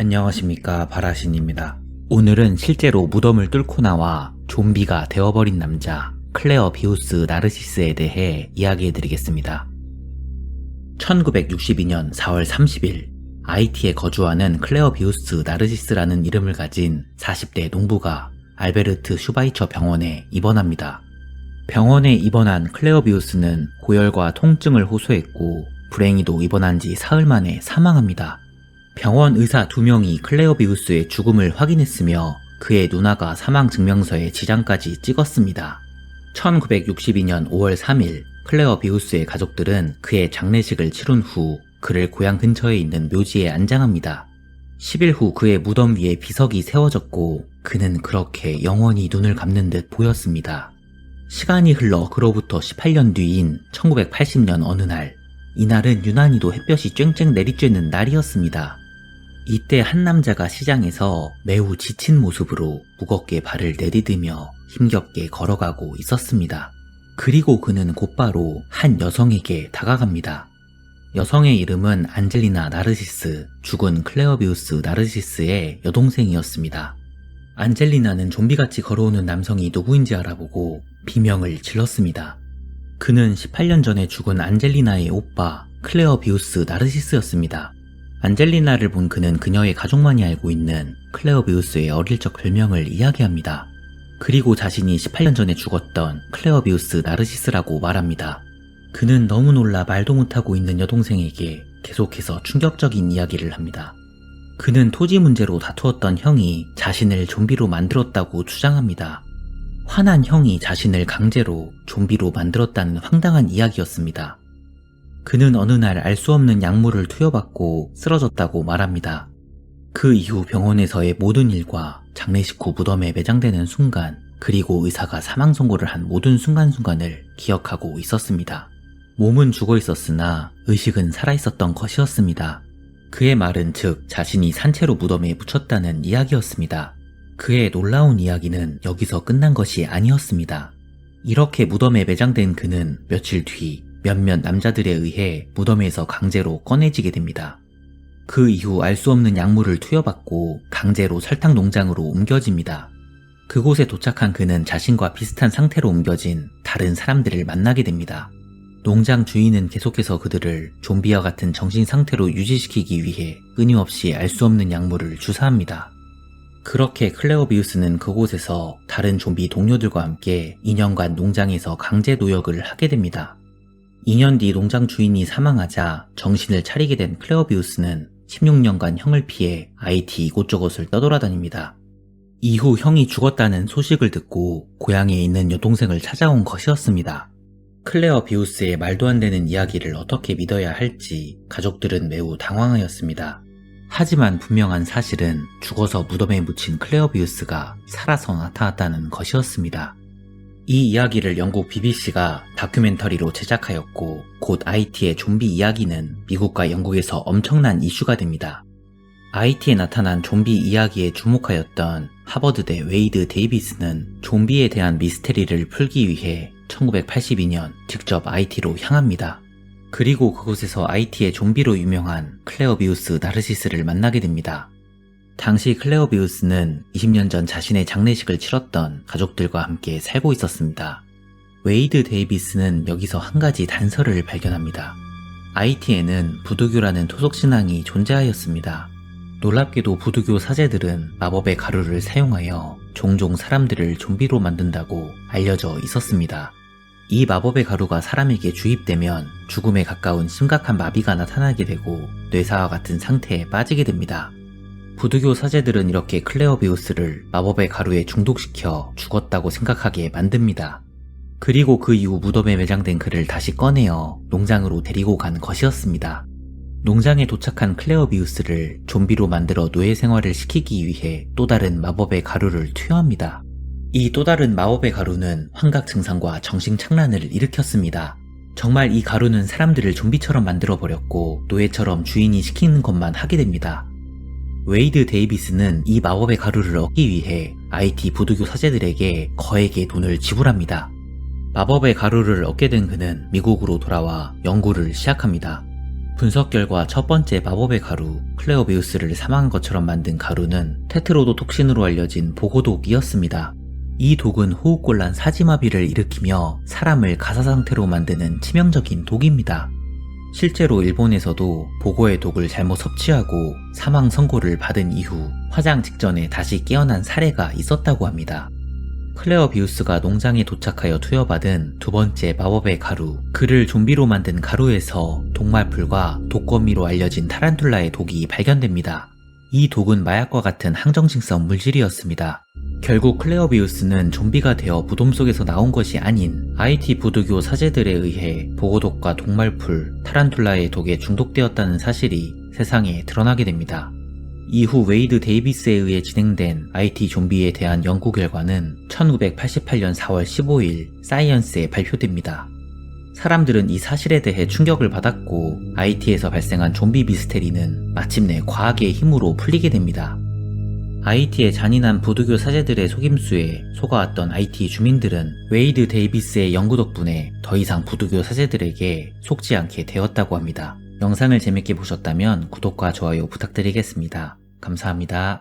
안녕하십니까 바라신입니다. 오늘은 실제로 무덤을 뚫고 나와 좀비가 되어버린 남자 클레어 비우스 나르시스에 대해 이야기해드리겠습니다. 1962년 4월 30일 IT에 거주하는 클레어 비우스 나르시스라는 이름을 가진 40대 농부가 알베르트 슈바이처 병원에 입원합니다. 병원에 입원한 클레어 비우스는 고열과 통증을 호소했고 불행히도 입원한 지 사흘 만에 사망합니다. 병원 의사 두 명이 클레어 비우스의 죽음을 확인했으며 그의 누나가 사망 증명서에 지장까지 찍었습니다. 1962년 5월 3일 클레어 비우스의 가족들은 그의 장례식을 치룬 후 그를 고향 근처에 있는 묘지에 안장합니다. 10일 후 그의 무덤 위에 비석이 세워졌고 그는 그렇게 영원히 눈을 감는 듯 보였습니다. 시간이 흘러 그로부터 18년 뒤인 1980년 어느 날, 이날은 유난히도 햇볕이 쨍쨍 내리쬐는 날이었습니다. 이때 한 남자가 시장에서 매우 지친 모습으로 무겁게 발을 내디디며 힘겹게 걸어가고 있었습니다. 그리고 그는 곧바로 한 여성에게 다가갑니다. 여성의 이름은 안젤리나 나르시스, 죽은 클레어비우스 나르시스의 여동생이었습니다. 안젤리나는 좀비같이 걸어오는 남성이 누구인지 알아보고 비명을 질렀습니다. 그는 18년 전에 죽은 안젤리나의 오빠 클레어 비우스 나르시스였습니다. 안젤리나를 본 그는 그녀의 가족만이 알고 있는 클레어 비우스의 어릴 적 별명을 이야기합니다. 그리고 자신이 18년 전에 죽었던 클레어 비우스 나르시스라고 말합니다. 그는 너무 놀라 말도 못하고 있는 여동생에게 계속해서 충격적인 이야기를 합니다. 그는 토지 문제로 다투었던 형이 자신을 좀비로 만들었다고 주장합니다. 화난 형이 자신을 강제로 좀비로 만들었다는 황당한 이야기였습니다. 그는 어느 날 알 수 없는 약물을 투여받고 쓰러졌다고 말합니다. 그 이후 병원에서의 모든 일과 장례식 후 무덤에 매장되는 순간, 그리고 의사가 사망 선고를 한 모든 순간순간을 기억하고 있었습니다. 몸은 죽어 있었으나 의식은 살아 있었던 것이었습니다. 그의 말은 즉 자신이 산채로 무덤에 묻혔다는 이야기였습니다. 그의 놀라운 이야기는 여기서 끝난 것이 아니었습니다. 이렇게 무덤에 매장된 그는 며칠 뒤 몇몇 남자들에 의해 무덤에서 강제로 꺼내지게 됩니다. 그 이후 알 수 없는 약물을 투여받고 강제로 설탕 농장으로 옮겨집니다. 그곳에 도착한 그는 자신과 비슷한 상태로 옮겨진 다른 사람들을 만나게 됩니다. 농장 주인은 계속해서 그들을 좀비와 같은 정신 상태로 유지시키기 위해 끊임없이 알 수 없는 약물을 주사합니다. 그렇게 클레오비우스는 그곳에서 다른 좀비 동료들과 함께 2년간 농장에서 강제 노역을 하게 됩니다. 2년 뒤 농장 주인이 사망하자 정신을 차리게 된 클레오비우스는 16년간 형을 피해 IT 이곳저곳을 떠돌아다닙니다. 이후 형이 죽었다는 소식을 듣고 고향에 있는 여동생을 찾아온 것이었습니다. 클레어 비우스의 말도 안 되는 이야기를 어떻게 믿어야 할지 가족들은 매우 당황하였습니다. 하지만 분명한 사실은 죽어서 무덤에 묻힌 클레어 비우스가 살아서 나타났다는 것이었습니다. 이 이야기를 영국 BBC가 다큐멘터리로 제작하였고 곧 IT의 좀비 이야기는 미국과 영국에서 엄청난 이슈가 됩니다. IT에 나타난 좀비 이야기에 주목하였던 하버드대 웨이드 데이비스는 좀비에 대한 미스테리를 풀기 위해 1982년 직접 IT로 향합니다. 그리고 그곳에서 IT의 좀비로 유명한 클레어 비우스 나르시스를 만나게 됩니다. 당시 클레어비우스는 20년 전 자신의 장례식을 치렀던 가족들과 함께 살고 있었습니다. 웨이드 데이비스는 여기서 한 가지 단서를 발견합니다. IT에는 부두교라는 토속신앙이 존재하였습니다. 놀랍게도 부두교 사제들은 마법의 가루를 사용하여 종종 사람들을 좀비로 만든다고 알려져 있었습니다. 이 마법의 가루가 사람에게 주입되면 죽음에 가까운 심각한 마비가 나타나게 되고 뇌사와 같은 상태에 빠지게 됩니다. 부두교 사제들은 이렇게 클레어비우스를 마법의 가루에 중독시켜 죽었다고 생각하게 만듭니다. 그리고 그 이후 무덤에 매장된 그를 다시 꺼내어 농장으로 데리고 간 것이었습니다. 농장에 도착한 클레어비우스를 좀비로 만들어 노예 생활을 시키기 위해 또 다른 마법의 가루를 투여합니다. 이 또 다른 마법의 가루는 환각 증상과 정신 착란을 일으켰습니다. 정말 이 가루는 사람들을 좀비처럼 만들어 버렸고 노예처럼 주인이 시키는 것만 하게 됩니다. 웨이드 데이비스는 이 마법의 가루를 얻기 위해 IT 부두교 사제들에게 거액의 돈을 지불합니다. 마법의 가루를 얻게 된 그는 미국으로 돌아와 연구를 시작합니다. 분석 결과 첫 번째 마법의 가루, 클레어비우스를 사망한 것처럼 만든 가루는 테트로도 톡신으로 알려진 보고독이었습니다. 이 독은 호흡곤란 사지마비를 일으키며 사람을 가사 상태로 만드는 치명적인 독입니다. 실제로 일본에서도 보고의 독을 잘못 섭취하고 사망 선고를 받은 이후 화장 직전에 다시 깨어난 사례가 있었다고 합니다. 클레어 비우스가 농장에 도착하여 투여받은 두 번째 마법의 가루, 그를 좀비로 만든 가루에서 독말풀과 독거미로 알려진 타란툴라의 독이 발견됩니다. 이 독은 마약과 같은 항정식성 물질이었습니다. 결국 클레어 비우스는 좀비가 되어 무덤 속에서 나온 것이 아닌 IT 부두교 사제들에 의해 보고독과 독말풀, 타란툴라의 독에 중독되었다는 사실이 세상에 드러나게 됩니다. 이후 웨이드 데이비스에 의해 진행된 IT 좀비에 대한 연구 결과는 1988년 4월 15일 사이언스에 발표됩니다. 사람들은 이 사실에 대해 충격을 받았고 IT에서 발생한 좀비 미스테리는 마침내 과학의 힘으로 풀리게 됩니다. IT의 잔인한 부두교 사제들의 속임수에 속아왔던 IT 주민들은 웨이드 데이비스의 연구 덕분에 더 이상 부두교 사제들에게 속지 않게 되었다고 합니다. 영상을 재밌게 보셨다면 구독과 좋아요 부탁드리겠습니다. 감사합니다.